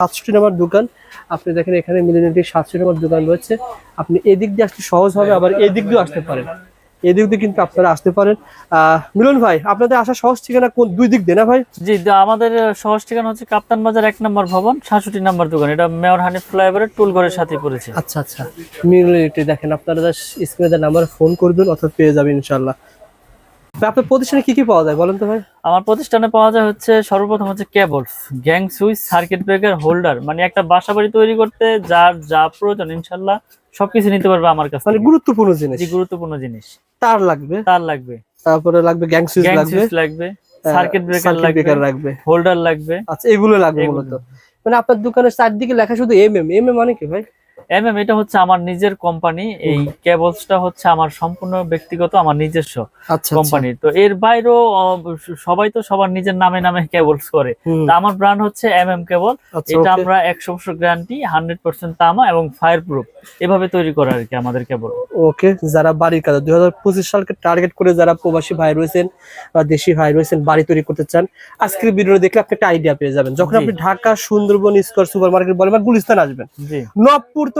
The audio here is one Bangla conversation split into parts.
সাতষট্টি নম্বর দোকান। আপনি দেখেন এখানে মিলিনিটির সাতষট্টি নম্বর দোকান রয়েছে। আপনি এদিক দিয়ে আসতে সহজ হবে আবার এদিক দিয়েও আসতে পারেন। এদিক দিয়ে কিন্তু আপনারা আসতে পারেন। আহ মিলন ভাই আপনাদের আসা সহজ ঠিকানা কোন? দুই দিক দিয়ে না ভাই? জি আমাদের সহজ ঠিকানা হচ্ছে কাপ্তান বাজার এক নম্বর ভবন সাতষট্টি নম্বর দোকান। এটা মেয়র হানিফ ফ্লাইওভারের টুল ঘরের সাথে পড়েছে। আচ্ছা আচ্ছা। মিলিনিটি দেখেন আপনারা স্ক্রিনে নাম্বার ফোন করবেন অথবা পেয়ে যাবেন ইনশাল্লাহ আপনার প্রতিষ্ঠানে কি কি পাওয়া যায় বলেন তো ভাই? আমার প্রতিষ্ঠানে পাওয়া যায় হচ্ছে সর্বপ্রথম হচ্ছে cables gang switch circuit breaker holder মানে একটা বাসা বাড়ি তৈরি করতে যার যা প্রয়োজন ইনশাল্লাহ সবকিছু নিতে পারবে আমার কাছে মানে গুরুত্বপূর্ণ জিনিস। জি গুরুত্বপূর্ণ জিনিস। তার লাগবে। তার লাগবে। তারপরে লাগবে গ্যাং সুইচ লাগবে। লাগবে সার্কিট ব্রেকার লাগবে লাগবে। হোল্ডার লাগবে। আচ্ছা এগুলো লাগবে। মূলত। মানে আপনার দোকানের চারদিকে লেখা শুধু এম এম এম এম মানে কি ভাই? এম এম এটা হচ্ছে আমার নিজের কোম্পানি এই কেবলসটা হচ্ছে আমার সম্পূর্ণ ব্যক্তিগত আমার নিজস্ব আচ্ছা কোম্পানি তো এর বাইরেও সবাই তো সবার নিজের নামে নামে কেবলস করে। তা আমার ব্র্যান্ড হচ্ছে এম এম কেবল আচ্ছা এটা আমরা একশো বছর গ্যারান্টি হান্ড্রেড পার্সেন্ট তামা এবং ফায়ার প্রুফ এভাবে তৈরি করা আর কি আমাদের কেবল ওকে যারা বাড়ির কাজ দুই হাজার পঁচিশ সালকে টার্গেট করে যারা প্রবাসী ভাই রয়েছেন বা দেশি ভাই রয়েছেন বাড়ি তৈরি করতে চান আজকের ভিডিও দেখলে আপনি একটা আইডিয়া পেয়ে যাবেন। যখন আপনি Dhaka Sundarban square super market বলেন বা গুলিস্তান আসবেন জি। নবপুর তো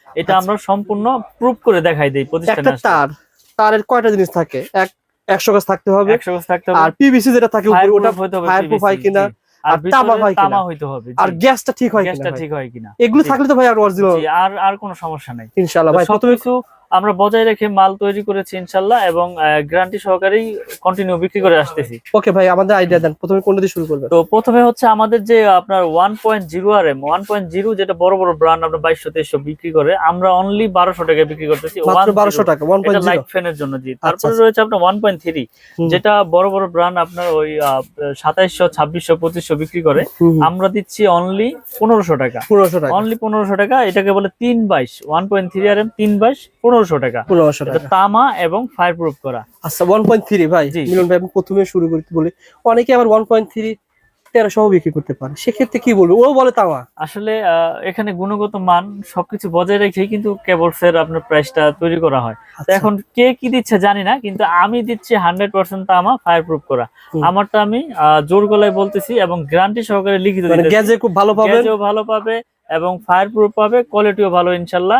এটা আমরা সম্পূর্ণ প্রুফ করে দেখাই দেই প্রতিষ্ঠানে তার তারের কয়টা জিনিস থাকে? এক একশো গাছ থাকতে হবে। একশো গাছ থাকতে হবে। আর পিভিসি যেটা থাকে উপরে ওটা ফায়ার প্রুফ হয় কিনা, আর তামা হয় কিনা। তামা হইতে হবে আর গ্যাসটা ঠিক হয় কিনা? গ্যাসটা ঠিক হয় কিনা? এগুলো থাকলে তো ভাই আর অরিজিনাল জি, আর আর কোনো সমস্যা নাই। ইনশাআল্লাহ ভাই প্রথমে আমরা বজায় রেখে মাল তৈরি করেছি ইনশাল্লাহ এবং গ্যারান্টি সহকারেই কন্টিনিউ বিক্রি করে আসতেছি। ওকে ভাই আমাদের আইডিয়া দেন। প্রথমে কোনটা দিয়ে শুরু করবেন? তো প্রথমে হচ্ছে আমাদের যে আপনার one point zero R M one point zero যেটা বড় বড় ব্র্যান্ড আপনার বাইশশো তেইশশো বিক্রি করে আমরা অনলি বারোশো টাকায় বিক্রি করতেছি। মাত্র 1.0 বারোশো টাকা ওয়ান পয়েন্ট লাইট ফ্যানের জন্য জি। তারপরে আচ্ছা। রয়েছে আপনার ওয়ান পয়েন্ট থ্রি। যেটা বড় বড় ব্র্যান্ড আপনার ওই সাতাইশশো ছাব্বিশশো পঁচিশশো বিক্রি করে। আমরা দিচ্ছি অনলি পনেরোশো টাকা। পনেরোশো টাকা। অনলি পনেরোশো টাকা এটাকে বলে তিন বাইশ one point three R M তিন বাইশ পনেরোশো টাকা। পনেরোশো টাকা। তামা এবং ফায়ার প্রুফ করা। আচ্ছা ওয়ান পয়েন্ট থ্রি ভাই। মিলন ভাই আমি প্রথমে শুরু করতে বলি। অনেকে আবার ওয়ান পয়েন্ট থ্রি তেরোশো বিক্রি করতে পারে। সেক্ষেত্রে কি বলব? ও বলে তামা। আসলে এখানে গুণগত মান সবকিছু বজায় রেখেই কিন্তু কেবলস এর আপনার প্রাইসটা তৈরি করা হয়। আচ্ছা। এখন কে কি দিচ্ছে জানি না কিন্তু আমি দিচ্ছি হান্ড্রেড পার্সেন্ট তামা ফায়ার প্রুফ করা আমারটা আমি জোর গলায় বলতেছি এবং গ্যারান্টি সহকারে লিখিত মানে গ্যাজে খুব ভালো গ্যাজও ভালো পাবে এবং ফায়ার প্রুফ পাবে কোয়ালিটিও ভালো ইনশাল্লাহ।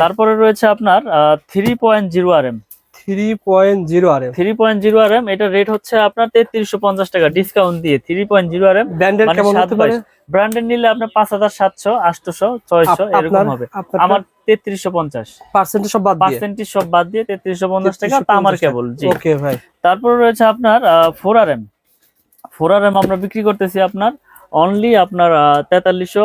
তারপরে রয়েছে আপনার three point zero R M three point zero R M three point zero R M এটা রেট হচ্ছে আপনার তেত্রিশশো পঞ্চাশ টাকা ডিসকাউন্ট দিয়ে three point zero R M ব্র্যান্ডের কেমন হতে পারে? ব্র্যান্ডের নিলে আপনার পাঁচ হাজার সাতশো আটশোশো ছয়শো এরকম হবে। আমার তেত্রিশশো পঞ্চাশ। পার্সেন্টেজ সব বাদ দিয়ে? পার্সেন্টেজ সব বাদ দিয়ে তেত্রিশশো পঞ্চাশ টাকা তামার কেবল জি। ওকে ভাই। তারপর রয়েছে আপনার four R M four R M আমরা বিক্রি করতেছি আপনার অনলি আপনার তেতাল্লিশশো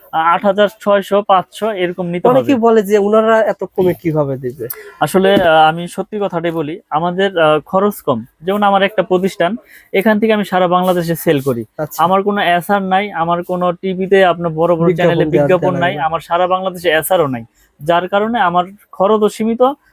আট হাজার ছয়শো পাঁচশো এরকম নিতে হবে। অনেকেই বলে যে ওনারা এত কমে কীভাবে দিবে? আসলে আহ, আমি সত্যি কথাটাই বলি আমাদের খরচ কম। যেমন আমার একটা প্রতিষ্ঠান এখান থেকে আমি সারা বাংলাদেশে সেল করি। আচ্ছা। আমার কোনো এসআর নাই আমার কোনো টিভিতে আপনার বড় বড় চ্যানেলে বিজ্ঞাপন নাই নাই। আমার সারা বাংলাদেশে এসআরও নাই। যার কারণে আমার খরচও সীমিত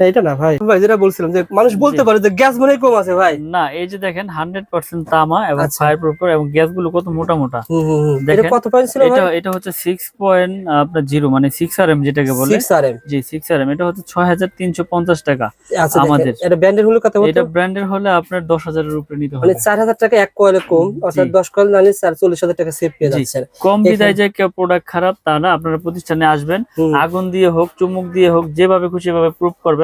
এটা না ভাই। ভাই যেটা বলছিলাম যে মানুষ বলতে পারে যে গ্যাস মনে কম আছে ভাই। না এই যে দেখেন হান্ড্রেড পার্সেন্ট তামা এবং আচ্ছা। ফায়ার প্রুফ এবং গ্যাসগুলো কত মোটা মোটা। কত পয়েন্ট ছিল এটা এটা হচ্ছে সিক্স পয়েন্ট আপনার জিরো মানে সিক্স আর এম যেটাকে বলে। 6 আরএম জি সিক্স আর এম এটা হচ্ছে ছয় হাজার তিনশো পঞ্চাশ টাকা আচ্ছা আমাদের। এটা ব্র্যান্ডের হলো কত এটা ব্র্যান্ডের হলে আপনার দশ হাজারের উপরে নিতে মানে হবে। 4000 টাকা এক কয়েলে কম অর্থাৎ। 10 কয়েল নালে 44000 টাকা সেভ পেয়ে। যাচ্ছেন। কম বিদায় যে কেউ প্রোডাক্ট খারাপ তা না আপনারা প্রতিষ্ঠানে আসবেন। আগুন দিয়ে হোক চুমুক দিয়ে হোক যেভাবে খুশি ভাবে প্রুফ করবেন।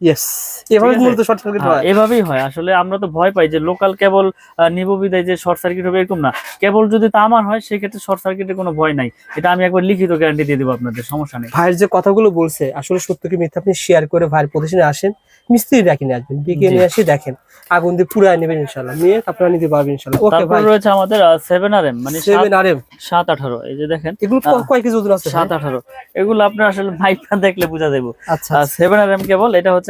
ইয়েস এভাবে মূলত শর্ট সার্কিট হ্যাঁ, এভাবেই আসলে আমরা তো ভয় পাই যে লোকাল কেবল নিব বিদায় যে শর্ট সার্কিট হবে এরকম না। কেবল যদি তামার হয় সেক্ষেত্রে শর্ট সার্কিটের কোনো ভয় নাই। এটা আমি একবার লিখিত গ্যারান্টি দিয়ে দেবো আপনাদের সমস্যা নেই। ভাইয়ের যে কথাগুলো বলছে আসলে সত্য কি মিথ্যা আপনি শেয়ার করে ভাইয়ের প্রতিষ্ঠানে আসেন মিস্ত্রি ডাকি নিয়ে আসবেন ডেকে নিয়ে আসি দেখেন আগুন দিয়ে পুরাই নেবেন নিয়ে আপনারা নিতে পারবেন ইনশাল্লাহ ওকে ভাই রয়েছে আমাদের সেভেন আর এম মানে সেভেন আর এম সাত আঠারো এই যে দেখেন। এগুলো কয় কেজি ওজন আছে ভাই? সাত আঠারো। এগুলো আপনার আসলে মাইকটা দেখলে বোঝা যাব আচ্ছা সেভেন আর এম কেবল এটা হচ্ছে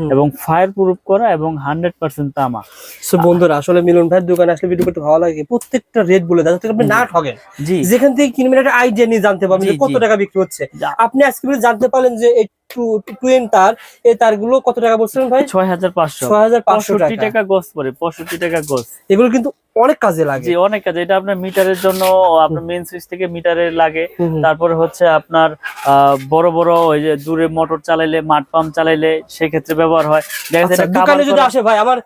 এবং ফায়ার প্রুফ করা এবং হান্ড্রেড পার্সেন্ট তামা। সো বন্ধুরা আসলে মিলন ভাইয়ের দোকানে আসলে ভিডিও করতে ভালো লাগে। প্রত্যেকটা রেট বলে দেয় আপনি না ঠকেন যেখান থেকে কিনবেন একটা আইডিয়া নিয়ে জানতে পারবেন যে কত টাকা বিক্রি হচ্ছে। আপনি আজকে জানতে পারলেন যে টুয়েন তার এই তারগুলো কত টাকা বলছিলেন ভাই? ছয় হাজার পাঁচশো। ছয় হাজার পাঁচশো টাকা। টাকা গোস পরে পঁয়ষট্টি টাকা গোস এগুলো কিন্তু অনেক কাজে লাগে। জি অনেক কাজে। এটা আপনার মিটারের জন্য আপনার মেন সুইচ থেকে মিটারে লাগে। তারপরে হচ্ছে আপনার আহ, বড় বড় ওই যে দূরে মোটর চালাইলে মাঠ পাম্প চালাইলে সেক্ষেত্রে ব্যবহার হয়। দেখা যায় এটা দোকানে যদি আসে ভাই আমার আহ,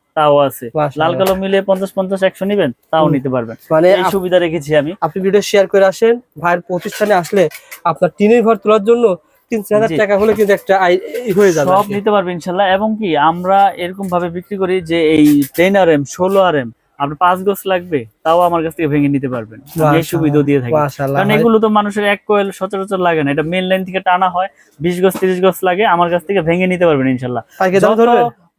তাও আছে। লাল কালো মিলে পঞ্চাশ পঞ্চাশ একশো নিবেন তাও নিতে পারবেন। মানে এই সুবিধা রেখেছি আমি। আপনি ভিডিও শেয়ার করে আসেন ভাইয়ের প্রতিষ্ঠানে আসলে আপনার টিনের ঘর তোলার জন্য তিন চার হাজার টাকা হলে কিন্তু একটা হয়ে যাবে সব নিতে পারবে ইনশাল্লাহ। এবং কি আমরা এরকম ভাবে বিক্রি করি যে এই টেন আর এম ষোলো আর এম আপনার পাঁচ লাগবে তাও আমার কাছ থেকে ভেঙে নিতে পারবেন। এই। সুবিধা দিয়ে থাকি। কারণ এগুলো তো মানুষের এক কোয়েল সচরাচর লাগে না। এটা মেন লাইন থেকে টানা হয় বিশ গজ তিরিশ গজ লাগে আমার কাছ থেকে ভেঙে নিতে পারবেন ইনশাল্লাহ।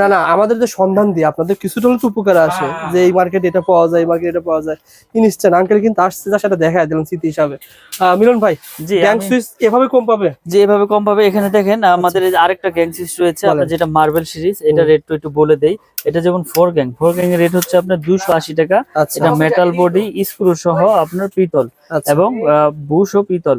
না না আমাদের যে সন্ধান দিয়ে আপনাদের কিছুটা হলে উপকার আসে হ্যাঁ। যে এই মার্কেটে এটা পাওয়া যায় মার্কেটে এটা পাওয়া যায়। ইনস্ট্যান্ট আঙ্কেল কিন্তু আসছে যা সেটা দেখা দিলাম স্মৃতি হিসাবে। মিলন ভাই জি গ্যাং সুইচ এভাবে কম পাবে? যে এভাবে কম পাবে। এখানে দেখেন আমাদের আরেকটা গ্যাং সিরিজ রয়েছে। আপনার যেটা মার্বেল সিরিজ এটা রেট তো একটু বলে দেই। এটা যেমন ফোর গ্যাং ফোর গ্যাং এর রেট হচ্ছে আপনার দুশো আশি টাকা। আচ্ছা। এটা মেটাল বডি স্ক্রু সহ আপনার পিতল আচ্ছা। এবং বুশ ও পিতল।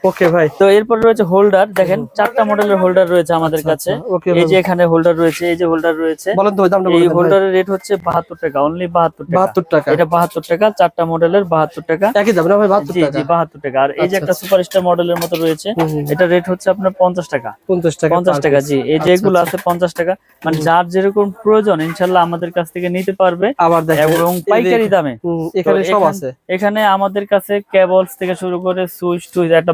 ওকে ভাই। তো এরপর রয়েছে হোল্ডার দেখেন চারটা মডেলের হোল্ডার রয়েছে আমাদের কাছে। এই যে এখানে হোল্ডার রয়েছে এই যে হোল্ডার রয়েছে। বলেন তো দামটা এই। হোল্ডারের রেট হচ্ছে বাহাত্তর টাকা অনলি বাহাত্তর টাকা। বাহাত্তর টাকা। এটা বাহাত্তর টাকা চারটা মডেলের বাহাত্তর টাকা। একই দাম না ভাই বাহাত্তর জি টাকা? জি বাহাত্তর টাকা। আর এই যে আচ্ছা, একটা আচ্ছা। সুপারস্টার মডেলের মতো রয়েছে এটা রেট হচ্ছে আপনার পঞ্চাশ টাকা। পঞ্চাশ টাকা পঞ্চাশ per টাকা জি এই আচ্ছা, যেগুলো আচ্ছা। আছে পঞ্চাশ টাকা মানে যার যেরকম প্রয়োজন ইনশাল্লাহ আমাদের কাছ থেকে নিতে পারবে। আবার দেখেন এবং পাইকারি দামে। এখানে সব আছে। এখানে আমাদের কাছে কেবলস থেকে শুরু করে সুইচ টুইচ একটা